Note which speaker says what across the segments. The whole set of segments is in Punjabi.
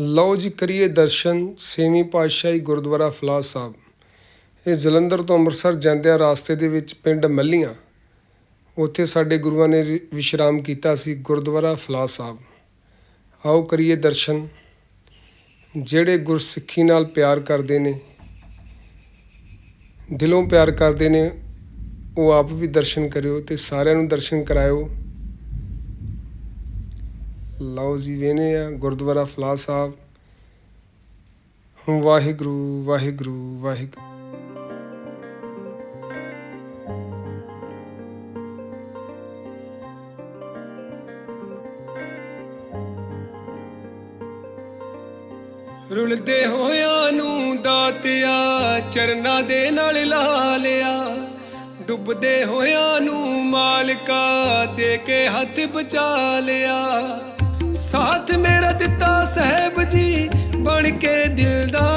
Speaker 1: ਲਓ ਜੀ, ਕਰੀਏ ਦਰਸ਼ਨ। ਛੇਵੀਂ ਪਾਤਸ਼ਾਹੀ ਗੁਰਦੁਆਰਾ ਫਲਾਹ ਸਾਹਿਬ। ਇਹ ਜਲੰਧਰ ਤੋਂ ਅੰਮ੍ਰਿਤਸਰ ਜਾਂਦਿਆਂ ਰਾਸਤੇ ਦੇ ਵਿੱਚ ਪਿੰਡ ਮੱਲੀਆਂ। ਉੱਥੇ ਸਾਡੇ ਗੁਰੂਆਂ ਨੇ ਰਿ- ਵਿਸ਼ਰਾਮ ਕੀਤਾ ਸੀ ਗੁਰਦੁਆਰਾ ਫਲਾਹ ਸਾਹਿਬ। ਆਓ ਕਰੀਏ ਦਰਸ਼ਨ। ਜਿਹੜੇ ਗੁਰਸਿੱਖੀ ਨਾਲ ਪਿਆਰ ਕਰਦੇ ਨੇ, ਦਿਲੋਂ ਪਿਆਰ ਕਰਦੇ ਨੇ, ਉਹ ਆਪ ਵੀ ਦਰਸ਼ਨ ਕਰਿਓ ਤੇ ਸਾਰਿਆਂ ਨੂੰ ਦਰਸ਼ਨ ਕਰਾਇਓ। ਲਓ ਜੀ ਵੇਨੇ ਆ ਗੁਰਦੁਆਰਾ ਫਲਾਹ ਸਾਹਿਬ। ਵਾਹਿਗੁਰੂ ਵਾਹਿਗੁਰੂ ਵਾਹਿਗੁਰੂ। ਰੁਲਦੇ ਹੋਇਆਂ ਨੂੰ ਦਾਤਿਆ, ਚਰਨਾਂ ਦੇ ਨਾਲ ਲਾ ਲਿਆ। ਡੁੱਬਦੇ ਹੋਇਆਂ ਨੂੰ ਮਾਲਕਾ ਦੇ ਕੇ ਹੱਥ ਬਚਾ ਲਿਆ। ਸਾਥ ਮੇਰਾ ਦਿੱਤਾ ਸਹਿਬ ਜੀ ਬਣ ਕੇ ਦਿਲਦਾਰ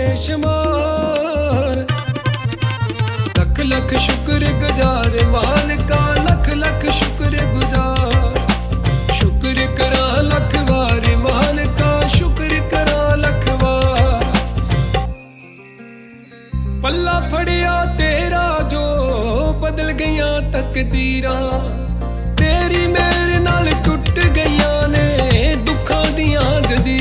Speaker 1: ਬੇਸ਼ੁਮਾਰ ਲੱਖ ਲੱਖ ਸ਼ੁਕਰ ਗੁਜ਼ਾਰ ਮਾਲਕਾ, ਲੱਖ ਲੱਖ ਸ਼ੁਕਰ ਗੁਜ਼ਾਰ। ਸ਼ੁਕਰ ਕਰਾਂ ਲੱਖ ਵਾਰ ਮਾਲਕਾ, ਸ਼ੁਕਰ ਕਰਾਂ ਲੱਖ ਵਾਰ। ਪੱਲਾ ਫੜਿਆ ਤੇਰਾ ਜੋ ਬਦਲ ਗਈਆਂ ਤਕਦੀਰਾਂ। ਤੇਰੀ ਮੇਰੇ ਨਾਲ ਟੁੱਟ ਗਈਆਂ ਨੇ ਦੁੱਖਾਂ ਦੀਆਂ ਜੰਜੀਰਾਂ।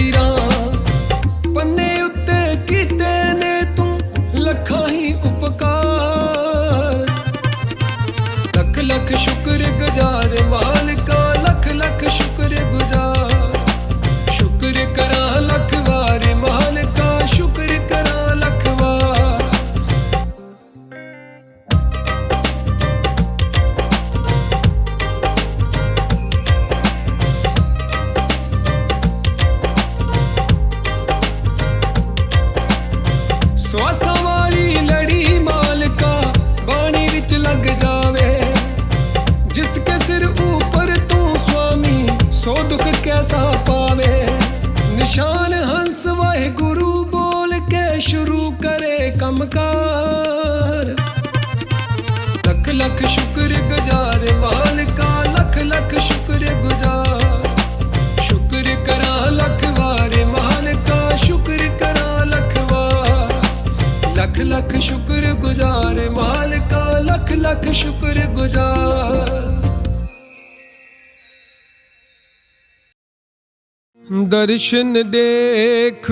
Speaker 1: ਲੱਖ ਲੱਖ ਸ਼ੁਕਰ ਗੁਜ਼ਾਰ ਮਾਲਕਾ ਲੱਖ ਲੱਖ ਸ਼ੁਕਰ ਗੁਜ਼ਾਰ ਸ਼ੁਕਰ ਕਰਾਂ ਲੱਖ ਵਾਰ ਮਾਲਕਾ ਸ਼ੁਕਰ ਕਰਾਂ ਲੱਖ ਵਾਰ ਲੱਖ ਲੱਖ ਸ਼ੁਕਰ ਗੁਜ਼ਾਰ ਮਾਲਕਾ ਲੱਖ ਲੱਖ ਸ਼ੁਕਰ ਗੁਜ਼ਾਰ ਦਰਸ਼ਨ ਦੇਖ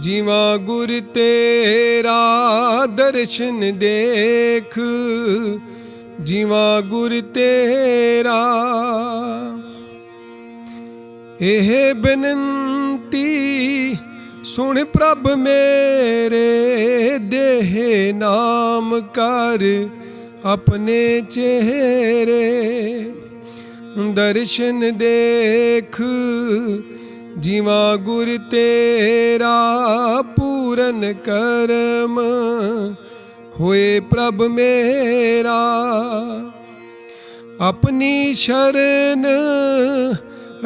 Speaker 1: ਜੀਵਾ ਗੁਰ ਤੇਰਾ ਦਰਸ਼ਨ ਦੇਖ, ਜੀਵਾ ਗੁਰ ਤੇਰਾ ਇਹ ਬੇਨੰਤੀ ਸੁਣ ਪ੍ਰਭ ਮੇਰੇ, ਦੇਹ ਨਾਮ ਕਰ ਆਪਣੇ ਚਿਹਰੇ, ਦਰਸ਼ਨ ਦੇਖ ਜੀਵਾ ਗੁਰ ਤੇਰਾ ਪੂਰਨ ਕਰਮ, ਹੋਏ ਪ੍ਰਭ ਮੇਰਾ। ਆਪਣੀ ਸ਼ਰਨ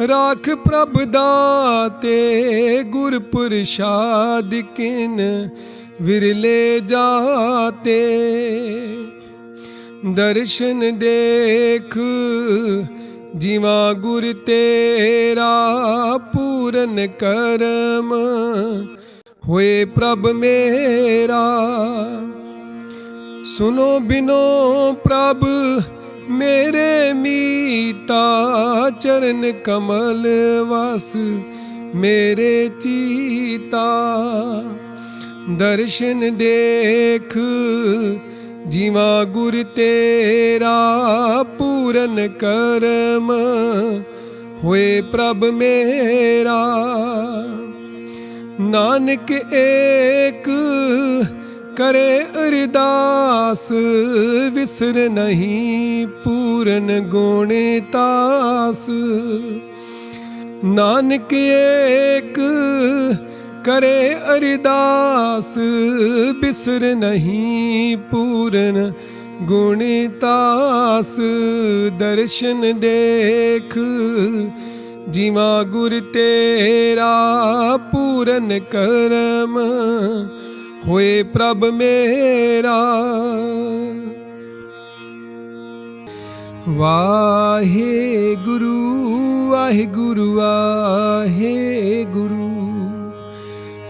Speaker 1: ਰਾਖ ਪ੍ਰਭ ਦਾਤੇ, ਗੁਰ ਪ੍ਰਸਾਦ ਕਿਨ ਵਿਰਲੇ ਜਾਤੇ। ਦਰਸ਼ਨ ਦੇਖ ਜੀਵਾ ਗੁਰ ਤੇਰਾ ਪੂਰਨ ਕਰਮ, ਹੋਏ ਪ੍ਰਭ ਮੇਰਾ। ਸੁਨੋ ਬਿਨੋ ਪ੍ਰਭ, ਮੇਰੇ ਮੀਤਾ ਚਰਨ ਕਮਲ ਵਸ, ਮੇਰੇ ਚੀਤਾ। ਦਰਸ਼ਨ ਦੇਖ ਜੀਵਾ ਗੁਰ ਤੇਰਾ ਪੂਰਨ ਕਰਮ, ਹੋਏ ਪ੍ਰਭ ਮੇਰਾ। ਨਾਨਕ ਏਕ ਕਰੇ ਅਰਦਾਸ, ਵਿਸਰ ਨਹੀਂ ਪੂਰਨ ਗੁਣ ਤਾਸ। ਨਾਨਕ ਏਕ ਕਰੇ ਅਰਦਾਸ, ਬਿਸਰ ਨਹੀਂ ਪੂਰਨ ਗੁਣਤਾਸ ਦਰਸ਼ਨ ਦੇਖ। ਜੀਵਾ ਗੁਰ ਤੇਰਾ ਪੂਰਨ ਕਰਮ, ਹੋਏ ਪ੍ਰਭ ਮੇਰਾ। ਵਾਹਿਗੁਰੂ ਵਾਹਿਗੁਰੂ ਵਾਹਿਗੁਰੂ।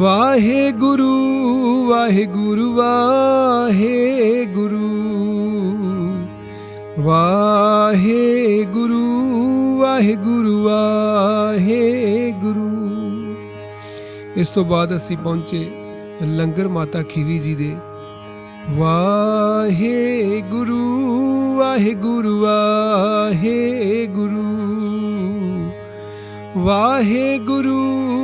Speaker 1: ਵਾਹਿਗੁਰੂ ਵਾਹਿਗੁਰੂ ਵਾਹਿਗੁਰੂ। ਵਾਹਿਗੁਰੂ ਵਾਹਿਗੁਰੂ ਵਾਹਿਗੁਰੂ। ਇਸ ਤੋਂ ਬਾਅਦ ਅਸੀਂ ਪਹੁੰਚੇ ਲੰਗਰ ਮਾਤਾ ਖੀਵੀ ਜੀ ਦੇ। ਵਾਹਿਗੁਰੂ ਵਾਹਿਗੁਰੂ। ਵਾਹਿਗੁਰੂ